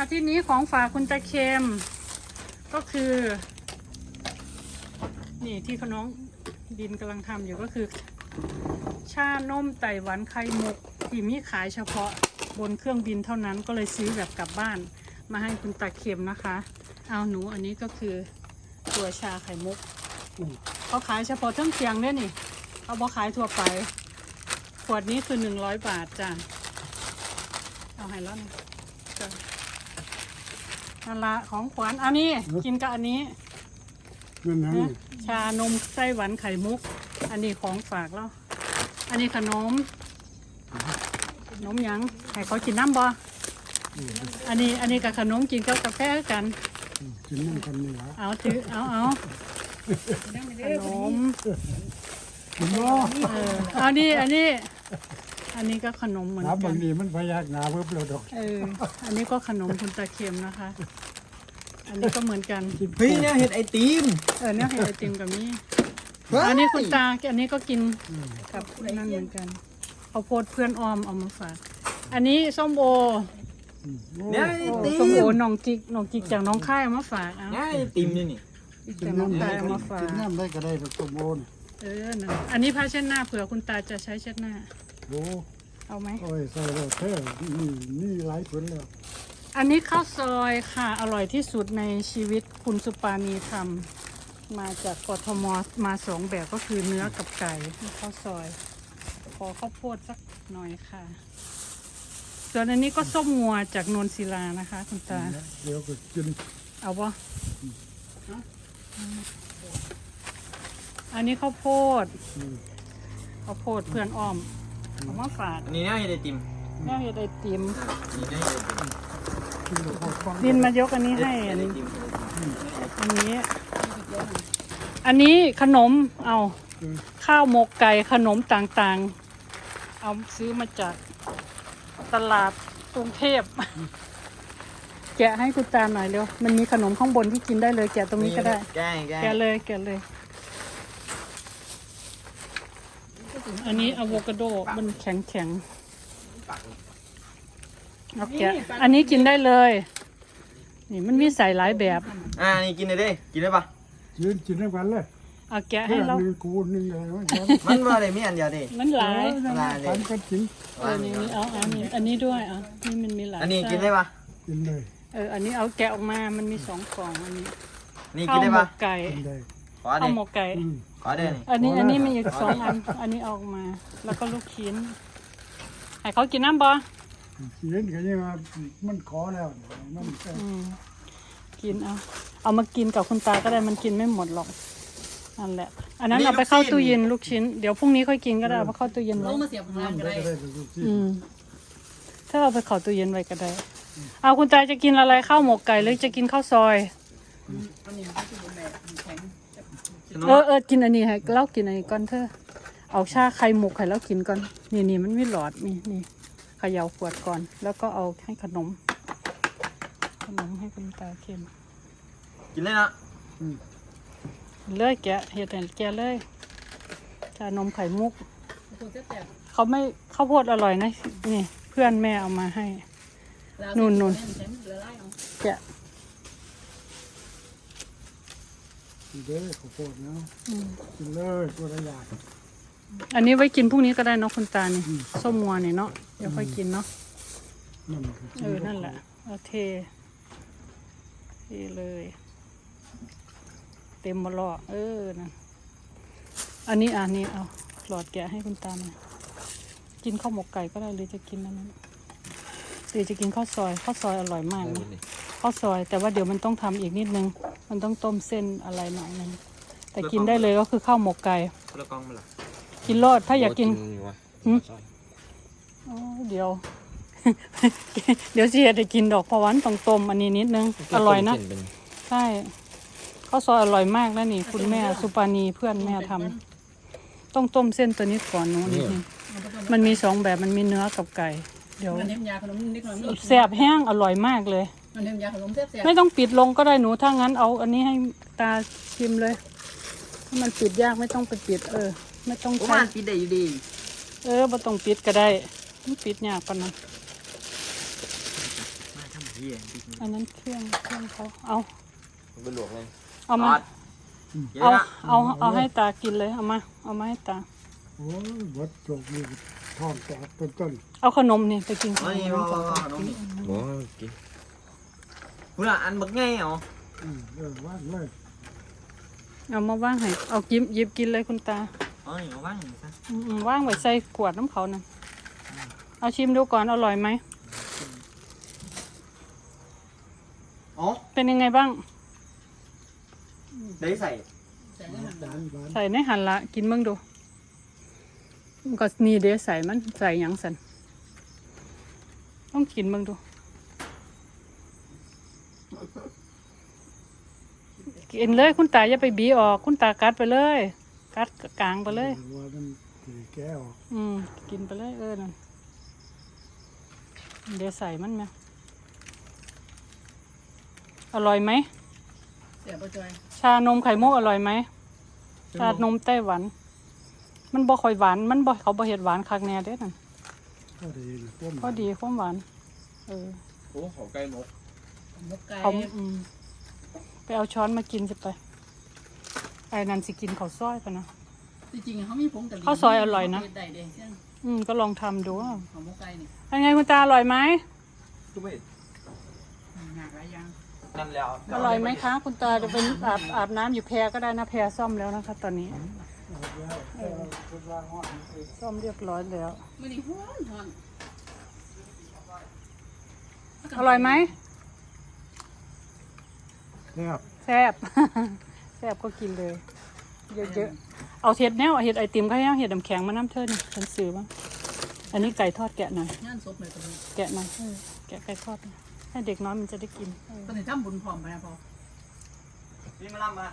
อาทิตย์นี้ของฝากคุณตาเค็มก็คือ นี่ที่ขน้องดินกำลังทำอยู่ก็คือ ชานมไต้หวันไข่มุกที่มีขายเฉพาะบนเครื่องบินเท่านั้นก็เลยซื้อแบบกลับบ้าน มาให้คุณตาเค็มนะคะ เอาหนูอันนี้ก็คือตัวชาไข่มุกเขาขายเฉพาะเท่งเคียงเนี่ยนี่เขาบอกขายทั่วไป ขวดนี้คือหนึ่งร้อยบาทจ้ะเอาให้แล้วนะจ้ะ นั่นละของขวัญอันนี้กินกับอันนี้นั่นนะนะชานมไส้หวานไข่มุก อันนี้ของฝากแล้ว อันนี้ขนม ขนมหยังให้เขากินน้ำบ่อันนี้อันนี้กับขนมกินกับกาแฟกัน กินนั่งกันนี่ละเอาถือเอาเอาขนมกินบ่เออเอานี่อันนี้ อันนี้ก็ขนมเหมือนน้ำกับางนทีมันพยักหน้าเพิ่มเราดอกเออ อันนี้ก็ขนมคุณตาเค็มนะคะ อันนี้ก็เหมือนกัน เฮ้ยเนี่ยเห็ดไอติมเออเนี่ยให้ไอติมกับนี่อันนี้คุณตาอันนี้ก็กินกับนั่นเหมือนกันเขาวโพดเพื่อนออมเอามาฝาก อันนี้ส้มโอเนี่ยไอโอ้ติส้มมโอน้องจิกน้องจิกจากน้องค่ายเอามาฝากเอาเนี่ยไอติมนี่นี่กินจากน้องน้ำค่าได้ยเอามาฝาก กินน้ำได้ก็ได้แบบตัวโบนเออนั่นอันนี้ผ้าเช็ดหน้าเผื่อคุณตาจะใช้เช็ดหน้า โอ้เอาไหม โอ้ยใส่เราแท้นี่นี่หลายผลแล้วอันนี้ข้าวซอยค่ะ อร่อยที่สุดในชีวิตคุณสุปานีทำมาจากกทมมาสองแบบก็คือเนื้อกับไก่ข้าวซอย ขอข้าวโพดสักหน่อยค่ะ ส่วนอันนี้ก็ส้มงัวจากนนศิลานะคะ คุณตา เดี๋ยวก็กินเอาปะอันนี้ข้าวโพดอืมข้าวโพดเพื่อนอ้อม เอามาฝากอันนี้เนี่ยเห็ดไอติมแม่เห็ดไอติมนี่เนี่ยเห็ดไอติมกินกับพอฟังดินมายกอันนี้ให้เห็อัดนไอนี้ติมอันนี้ อันนี้ขนมเอาข้าวหมกไก่ขนมต่างๆ เอาซื้อมาจากตลาดกรุงเทพแกะให้คุณตาหน่อยเร็วมันมีขนมข้างบนที่กินได้เลย แกะตรงนี้ก็ได้ แกล้งแกล้งแกะเลยแกะเลย อันนี้อะโวคาโดมันแข็งแข็งๆเอาแกะอันนี้กินได้เลย นี่มันมีใส่หลายแบบ อ่านี่กินเลยดิกินได้ปะยืนกินได้กันเลยเอาแกะเพื่ให้อนเราหนึ่งกูหนึ่งอะไรวะย้อนมันว่าอะไรมีอันเดียวดิมันหลายหลายเลยปันกันกินเออนี่นี่เอาเอานี่อันนี้ด้วยอะนี่มันมีหลายอันนี้ไส้กินได้ปะกินเลยเอออันนี้เอาแกะออกมามันมีสองกล่องอันนี้นี่ข้ากิวนได้หมปะกไก่ กินได้ขอข้าดิวหมกไก่อืมขอได้นี่อันนี้อันนี้มีอีกสองอัน อันนี้เอาออกมา แล้วก็ลูกชิ้น ให้เขากินน้ำบ่กินก็ยังว่ามันขอแล้วมันก็อืมกินเอา เอามากินกับคุณตาก็ได้มันกินไม่หมดหรอก นั่นแหละ อันนั้นเอาไปเข้าตู้เย็นลูกชิ้น เดี๋ยวพรุ่งนี้ค่อยกินก็ได้เอาไปเข้าตู้เย็นไว้ลงมาเสียบข้างล่างน้ำก็ได้ได้ก็ได้เป็นลูกที่อืม ถ้าเอาไปเข้าตู้เย็นไว้ก็ได้ เอาคุณตาจะกินอะไรข้าวหมกไก่หรือจะกินข้าวซอย เออเออกินอันนี้ให้เล่ากินอันนี้ก่อนเถอะเอาชาไข่มุกให้เรากินก่อน นี่นี่มันมีหลอดนี่นี่เขย่าขวดก่อน แล้วก็เอาให้ขนม ขนมให้คุณตาเค็มกินเลยนะเลยแกะเห็ดให้แกะเลยชานมไข่มุกตัวเสียบแต่เขาไม่ข้าวโพดอร่อยนะ นี่ เพื่อนแม่เอามาให้นู่นนู่นแข็งละลายเอาแกะ กินได้ข้าวโพดเนาะอืมกินเลยตัวละอย่างอันนี้ไว้กินพรุ่งนี้ก็ได้เนาะคุณตานี่ส้มมัวนี่เนาะเดี๋ยวค่อยกินเนาะนั่นก็กิเออนั่นแหละเอาเทเทเลย เต็มมาลอเออนั่นอันนี้อันนี้เอาหลอดแกะให้คุณตาหน่อยกินข้าวหมกไก่ก็ได้หรือจะกินอันนั้น หรือจะกินข้าวซอยข้าวซอยอร่อยมากนะข้าวซอย แต่ว่าเดี๋ยวมันต้องทำอีกนิดนึง มันต้องต้มเส้นอะไรหน่อยนึงแต่กินได้เลยก็คือข้าวหมกไก่คนละกล่องมาละกินรอดถ้าอยากกินวะหืมอ๋อเดี๋ยว เดี๋ยวสิจะกินดอกเพราะวามันต้องต้มอันนี้นิดนึงอร่อยนะใช่ข้าวซอยอร่อยมากแล้วนี่ คุณแม่สุปานีเพื่อนแม่ทำต้องต้มเส้นตัวนี้ก่อนหนูนิดนึงมันมีสองแบบมันมีเนื้อกับไก่ เดี๋ยวมันเทมยาขนมนิดหน่อยแซ่บแห้งอร่อยมากเลย มันเทมยาขนมแซ่บแซ่บไม่ต้องปิดลงก็ได้หนูถ้างั้นเอาอันนี้ให้ตาชิมเลยถ้ามันปิดยากไม่ต้องไปปิด เออ ไม่ต้องโอ้ใช้มันกินได้อยู่ดี เออไม่ต้องปิดก็ได้มันปิดยากปะนะพี่พี่กินอันนั้นเครื่องเครื่องเขาเอามันเป็นหลวกเลยเอามากินเอาเลยนะเอาเอาให้ตากินเลยเอามาเอามาให้ตา โอ้ยบดจกนี่ท้องแตกเป็นต้นเอาขนมนี่ไปกินขเอานนี่มพ่อก่อนน้องนี่โอ้กินคุณอะอันบักไงเหรออืมเออว่างเลยเอามาว่างให้เอากิมหยิบกินเลยคุณตาเอานี่เอาว่างหนึ่งซะอืมๆว่างไว้ใส่ขวดน้ำเขานะเอาชิมดูก่อนอร่อยไหมอ๋อเป็นยังไงบ้าง ได้ใส่ใส่ได้หันหวานหวาน ใส่ในหันละกินเบิ่งดูมัน ก็นี่เด้ใส่มันใส่หยังสันต้องกินเบิ่งดู กินเลยคุณตาอย่าไปบีออก คุณตากัดไปเลย กัดกลางไปเลย ว่ามันสีแก้วอืม กินไปเลยเออนั่นเดี๋ยวใส่มันไหมอร่อยไหม เสียบจอยชานมไข่มุกอร่อยไหมชานมไต้หวัน มันบ่ค่อยหวาน มันบ่เขาบ่เฮ็ดหวานคักแน่เด้นั่นก็ดีนะพวกพอดีความหวาน เออโอ้ขอไก่หมกมกไก่เขาอืมไปเอาช้อนมากินสิไป ไอ้นั่นสิกินข้าวซอยปะนะ จริงๆเขามีผงกะหรี่ข้าวซอยอร่อยนะเฮ็ดได้เด้เช่นอืม ก็ลองทำดูว่าของมกไก่นี่เป็นไงคุณตาอร่อยไหมทุกเม็ดหากหลายอย่างนั่นแล้ว อร่อยไหมคะ คุณตาจะเป็นอาบอาบน้ำอยู่แพรก็ได้นะแพรซ่อมแล้วนะคะ ตอนนี้ เออคนวางห้องนี่ซ่อมเรียบร้อยแล้วมื้อนี้ฮ้อนฮ้อนอร่อยไหมแซ่บแซ่บแซ่บก็กินเลย เยอะๆ เอาเห็ดแนวเอาเห็ดไอติมเขาให้เอาเห็ดน้ำแข็งมาน้ำเทินฉันซื้อบ้างอันนี้ไก่ทอดแกะหน่อยงานศพเลยตรงนี้แกะหน่อยเออแกะไก่ทอดหน่อยให้เด็กน้อยมันจะได้กินเออตอนนี้ทำบุญพร้อมไปนะพ่อนี่มาลำมา